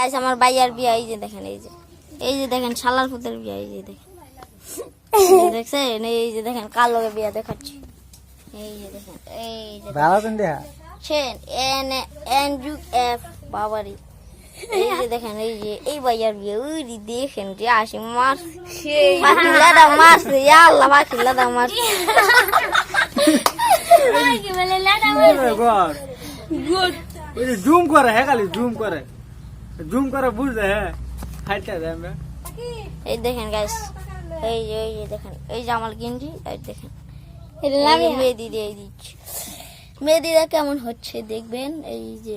Guys আমার ভাইয়ার বিয়া এই যে দেখেন এই যে এই যে দেখেন শালার পুতের বিয়া এই যে দেখেন দেখছেন এই যে দেখেন কার লগে বিয়া দেখাচ্ছি এই যে দেখেন এই যে ভালো এন এন ইউ এফ বাবারি এই যে দেখেন এই যে এই ভাইয়ার বিয়ে দেখেন যে আসি আল্লাহ ওই জুম করে হ্যাঁ খালি জুম করে জুম করে বুঝতে হ্যাঁ হাইটা যায় আমরা এই দেখেন গাইস এই যে এই যে দেখেন। এই যে আমার গেঞ্জি এই দেখেন। এই যে মেহেদি দিয়ে দিচ্ছি। মেহেদিটা কেমন হচ্ছে দেখবেন? এই যে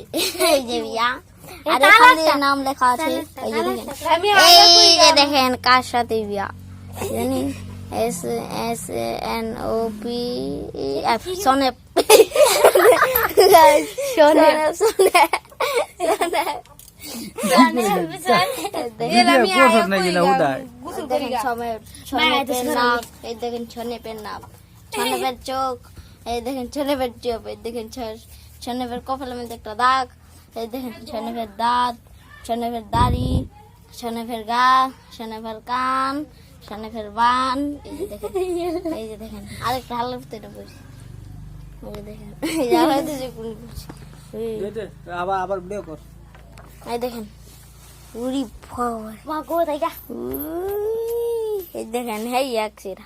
এই যে বিয়া আর এখানে যে নাম লেখা আছে। এই যে দেখেন। এই যে দেখেন কার সাথে বিয়া? জানি। S S N O P F সনেপ। সনেপ সনেপ। এই দেখেন ছনেপের নাক ছনেপের চোখ এই দেখেন এই দেখেন ছ- ছনেপের কপালের মধ্যে একটা দাগ এই দেখেন ছনেপের দাঁত ছনেপের দাড়ি ছনেপের গা ছনেপের কান ছনেপের বান এই যে দেখেন এই যে দেখেন আবার আবার ভিডিও কর এই দেখেন উড়ি ফর মা গো এই দেখেন হেই এক সেরা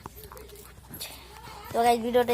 তো গাইজ ভিডিওটা